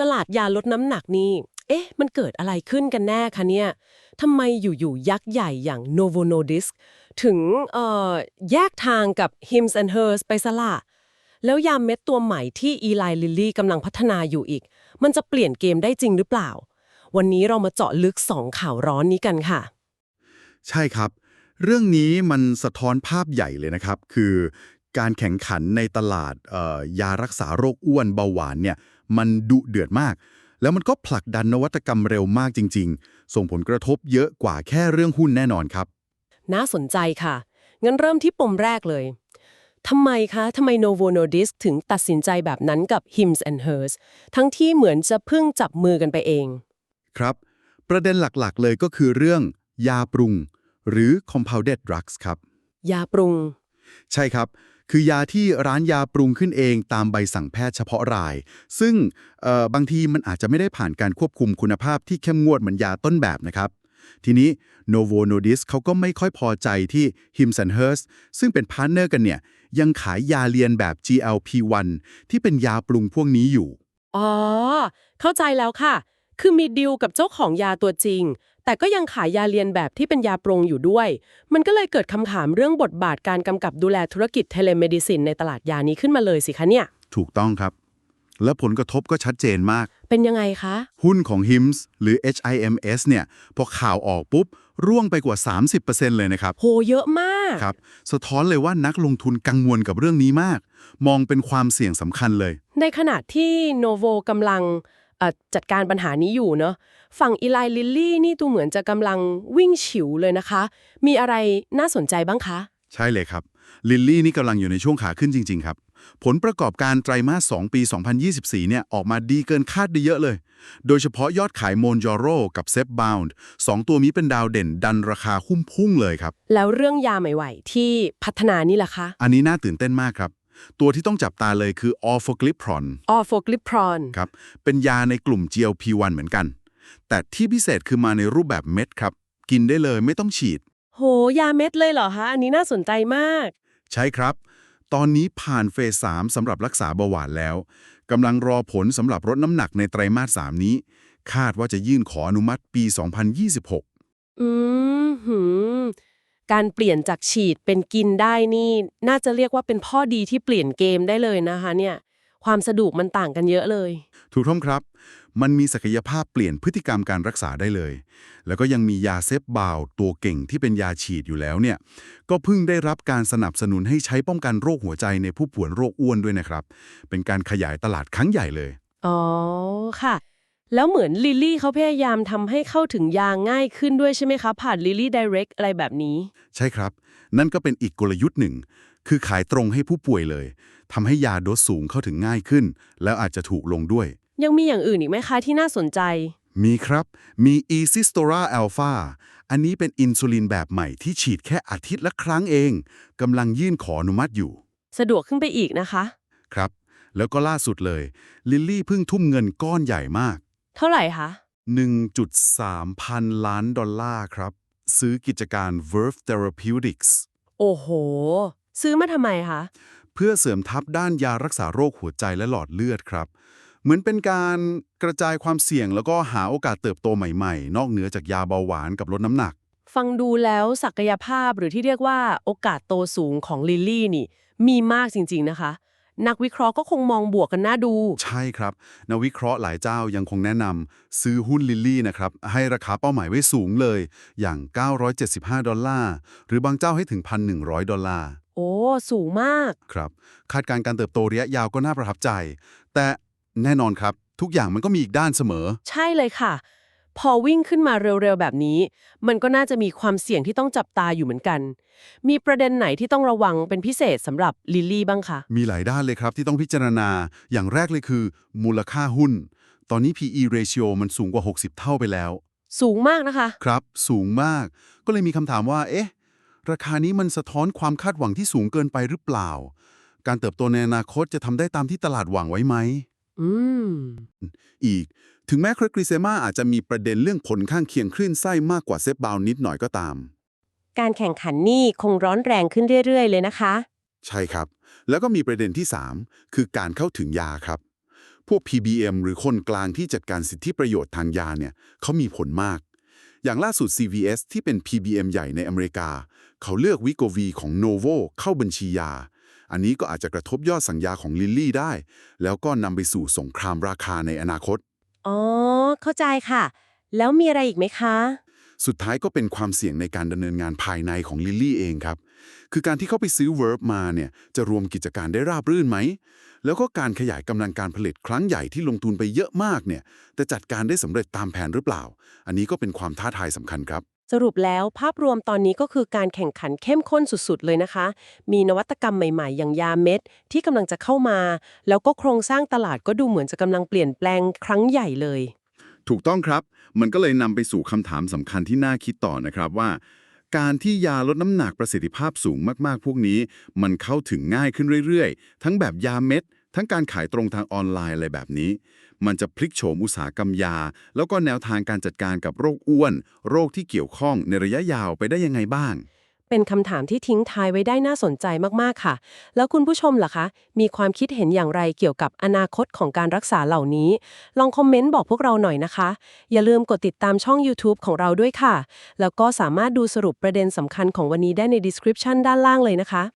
ตลาดยาลดน้ำหนักนี่ เอ๊ะ มันเกิดอะไรขึ้นกันแน่คะเนี่ยทำไมอยู่ๆ ยักษ์ใหญ่อย่าง Novo Nordisk ถึงเอ่อแยกทางกับ Hims and Hers ไปซะละแล้วยาเม็ดตัวใหม่ที่ Eli Lilly กำลังพัฒนาอยู่อีก มันจะเปลี่ยนเกมได้จริงหรือเปล่า วันนี้เรามาเจาะลึกสองข่าวร้อนนี้กันค่ะ ใช่ครับ เรื่องนี้มันสะท้อนภาพใหญ่เลยนะครับ คือการแข่งขันในตลาดยารักษาโรคอ้วนเบาหวานเนี่ย มันดุเดือดมาก แล้วมันก็ผลักดันนวัตกรรมเร็วมากจริง ๆ ส่งผลกระทบเยอะกว่าแค่เรื่องหุ้นแน่นอนครับ น่าสนใจค่ะ งั้นเริ่มที่ปมแรกเลยทำไมคะทำไม Novo Nordisk ถึงตัดสินใจแบบนั้นกับ Hims and Hers ทั้งที่เหมือนจะเพิ่งจับมือกันไปเอง ครับ ประเด็นหลักๆ เลยก็คือเรื่อง ยาปรุง หรือ compounded drugs ครับ ยาปรุง ใช่ครับ คือยาที่ร้านยาปรุงขึ้นเองตามใบสั่งแพทย์เฉพาะราย ซึ่งบางทีมันอาจจะไม่ได้ผ่านการควบคุมคุณภาพที่เข้มงวดเหมือนยาต้นแบบนะครับทีนี้ Novo Nordisk เขาก็ไม่ค่อยพอใจที่ Hims and Hers ซึ่งเป็นพาร์ทเนอร์กันเนี่ย ยังขายยาเลียนแบบ GLP-1 ที่เป็นยาปรุงพวกนี้อยู่ อ๋อ เข้าใจแล้วค่ะ คือมีดีลกับเจ้าของยาตัวจริง แต่ก็ยังขายยาเรียนแบบที่เป็นยาปรุงอยู่ด้วย มันก็เลยเกิดคำถามเรื่องบทบาทการกำกับดูแลธุรกิจเทเลเมดิซินในตลาดยานี้ขึ้นมาเลยสิคะเนี่ย ถูกต้องครับ และผลกระทบก็ชัดเจนมาก เป็นยังไงคะ หุ้นของ HIMS หรือ HIMS เนี่ยพอข่าวออกปุ๊บ ร่วงไปกว่า 30%เลยนะครับ โหเยอะมาก ครับ สะท้อนเลยว่านักลงทุนกังวลกับเรื่องนี้มาก มองเป็นความเสี่ยงสำคัญเลย ในขณะที่โนโวกำลังเอ่อ จัดการปัญหานี้อยู่เนาะฝั่งอีไลลิลลี่นี่ดูเหมือนจะกำลังวิ่งฉิวเลยนะคะ มีอะไรน่าสนใจบ้างคะ ใช่เลยครับ ลิลลี่นี่กำลังอยู่ในช่วงขาขึ้นจริง ๆ ครับ ผลประกอบการไตรมาส 2 ปี 2024 เนี่ยออกมาดีเกินคาดได้เยอะเลย โดยเฉพาะยอดขายโมนจอโรกับเซฟบาวน์สองตัวนี้เป็นดาวเด่นดันราคาหุ้มพุ่งเลยครับ แล้วเรื่องยาใหม่ๆที่พัฒนานี่ล่ะคะ อันนี้น่าตื่นเต้นมากครับ ตัวที่ต้องจับตาเลยคือ o r f o g l i p r o n ออโฟกลิปรอนครับ เป็นยาในกลุ่ม GLP-1 เหมือนกัน แต่ที่พิเศษคือมาในรูปแบบเม็ดครับ กินได้เลยไม่ต้องฉีด โห ยาเม็ดเลยเหรอคะ อันนี้น่าสนใจมาก ใช่ครับ ตอนนี้ผ่านเฟส3สำหรับรักษาเบาหวานแล้วกำลังรอผลสำหรับลดน้ำหนักในไตรมาส3นี้ คาดว่าจะยื่นขออนุมัติปี 2026 อืมหืม การเปลี่ยนจากฉีดเป็นกินได้นี่ น่าจะเรียกว่าเป็นพ่อดีที่เปลี่ยนเกมได้เลยนะคะเนี่ยความสะดวกมันต่างกันเยอะเลย ถูกต้องครับ มันมีศักยภาพเปลี่ยนพฤติกรรมการรักษาได้เลย แล้วก็ยังมียาเซฟบาวตัวเก่งที่เป็นยาฉีดอยู่แล้วเนี่ย ก็เพิ่งได้รับการสนับสนุนให้ใช้ป้องกันโรคหัวใจในผู้ป่วยโรคอ้วนด้วยนะครับ เป็นการขยายตลาดครั้งใหญ่เลย อ๋อ ค่ะ แล้วเหมือนลิลลี่เขาพยายามทำให้เข้าถึงยาง่ายขึ้นด้วยใช่ไหมคะ ผ่านลิลลี่ Direct อะไรแบบนี้ ใช่ครับ นั่นก็เป็นอีกกลยุทธ์หนึ่ง คือขายตรงให้ผู้ป่วยเลยทำให้ยาโดสสูงเข้าถึงง่ายขึ้น แล้วอาจจะถูกลงด้วย ยังมีอย่างอื่นอีกไหมคะที่น่าสนใจ มีครับ มี e s i s t o r a Alpha อันนี้เป็นอินซูลินแบบใหม่ที่ฉีดแค่อาทิตย์ละครั้งเองกำลังยื่นขออนุมัติอยู่ สะดวกขึ้นไปอีกนะคะ ครับ แล้วก็ล่าสุดเลย ลิลลี่เพิ่งทุ่มเงินก้อนใหญ่มาก เท่าไหร่คะ 1.3 พันล้านดอลลาร์ครับ ซื้อกิจการ Verve Therapeutics โอ้โห ซื้อมาทำไมคะ เพื่อเสริมทัพด้านยารักษาโรคหัวใจและหลอดเลือดครับ เหมือนเป็นการกระจายความเสี่ยงแล้วก็หาโอกาสเติบโตใหม่ๆ นอกเหนือจากยาเบาหวานกับลดน้ำหนัก ฟังดูแล้วศักยภาพหรือที่เรียกว่าโอกาสโตสูงของลิลลี่นี่ มีมากจริงๆนะคะ นักวิเคราะห์ก็คงมองบวกกันน่าดู ใช่ครับ นักวิเคราะห์หลายเจ้ายังคงแนะนำซื้อหุ้นลิลลี่นะครับ ให้ราคาเป้าหมายไว้สูงเลย อย่าง 975 ดอลลาร์ หรือบางเจ้าให้ถึง 1,100 ดอลลาร์ โอ้ สูงมาก ครับคาดการณ์การเติบโตระยะยาวก็น่าประทับใจ แต่แน่นอนครับ ทุกอย่างมันก็มีอีกด้านเสมอ ใช่เลยค่ะ พอวิ่งขึ้นมาเร็วๆแบบนี้ มันก็น่าจะมีความเสี่ยงที่ต้องจับตาอยู่เหมือนกัน มีประเด็นไหนที่ต้องระวังเป็นพิเศษสำหรับลิลลี่บ้างคะ มีหลายด้านเลยครับที่ต้องพิจารณา อย่างแรกเลยคือ มูลค่าหุ้น ตอนนี้ PE ratio มันสูงกว่า 60 เท่าไปแล้ว สูงมากนะคะ ครับ สูงมาก ก็เลยมีคำถามว่า เอ๊ะ ราคานี้มันสะท้อนความคาดหวังที่สูงเกินไปหรือเปล่า การเติบโตในอนาคตจะทำได้ตามที่ตลาดหวังไว้ไหม อืม อีก ถึงแม้ครกริเซมาอาจจะมีประเด็นเรื่องผลข้างเคียงคลื่นไส้มากกว่าเซฟบาวนิดหน่อยก็ตาม การแข่งขันนี่คงร้อนแรงขึ้นเรื่อย ๆ เลยนะคะ ใช่ครับ แล้วก็มีประเด็นที่ 3 คือการเข้าถึงยาครับ พวก PBM หรือคนกลางที่จัดการสิทธิประโยชน์ทางยาเนี่ยเขามีผลมาก อย่างล่าสุด CVS ที่เป็น PBM ใหญ่ในอเมริกา เขาเลือกวิโกวีของ Novo เข้าบัญชียา อันนี้ก็อาจจะกระทบยอดสัญญาของลิลลี่ได้ แล้วก็นำไปสู่สงครามราคาในอนาคต อ๋อ เข้าใจค่ะ แล้วมีอะไรอีกไหมคะ สุดท้ายก็เป็นความเสี่ยงในการดำเนินงานภายในของลิลลี่เองครับ คือการที่เขาไปซื้อ Verb มาเนี่ยจะรวมกิจการได้ราบรื่นไหม แล้วก็การขยายกำลังการผลิตครั้งใหญ่ที่ลงทุนไปเยอะมากเนี่ยแต่จัดการได้สำเร็จตามแผนหรือเปล่า อันนี้ก็เป็นความท้าทายสำคัญครับ สรุปแล้วภาพรวมตอนนี้ก็คือการแข่งขันเข้มข้นสุดๆ เลยนะคะ มีนวัตกรรมใหม่ๆ อย่างยาเม็ด ที่กำลังจะเข้ามา แล้วก็โครงสร้างตลาดก็ดูเหมือนจะกำลังเปลี่ยนแปลงครั้งใหญ่เลย ถูกต้องครับ มันก็เลยนำไปสู่คำถามสำคัญที่น่าคิดต่อนะครับว่า การที่ยาลดน้ำหนักประสิทธิภาพสูงมากๆ พวกนี้ มันเข้าถึงง่ายขึ้นเรื่อยๆ ทั้งแบบยาเม็ด ทั้งการขายตรงทางออนไลน์อะไรแบบนี้ มันจะพลิกโฉมอุตสาหกรรมยา แล้วก็แนวทางการจัดการกับโรคอ้วน โรคที่เกี่ยวข้องในระยะยาวไปได้ยังไงบ้าง เป็นคำถามที่ทิ้งท้ายไว้ได้น่าสนใจมาก ๆ ค่ะ แล้วคุณผู้ชมล่ะคะ มีความคิดเห็นอย่างไรเกี่ยวกับอนาคตของการรักษาเหล่านี้ ลองคอมเมนต์บอกพวกเราหน่อยนะคะ อย่าลืมกดติดตามช่อง YouTube ของเราด้วยค่ะ แล้วก็สามารถดูสรุปประเด็นสำคัญของวันนี้ได้ใน description ด้านล่างเลยนะคะ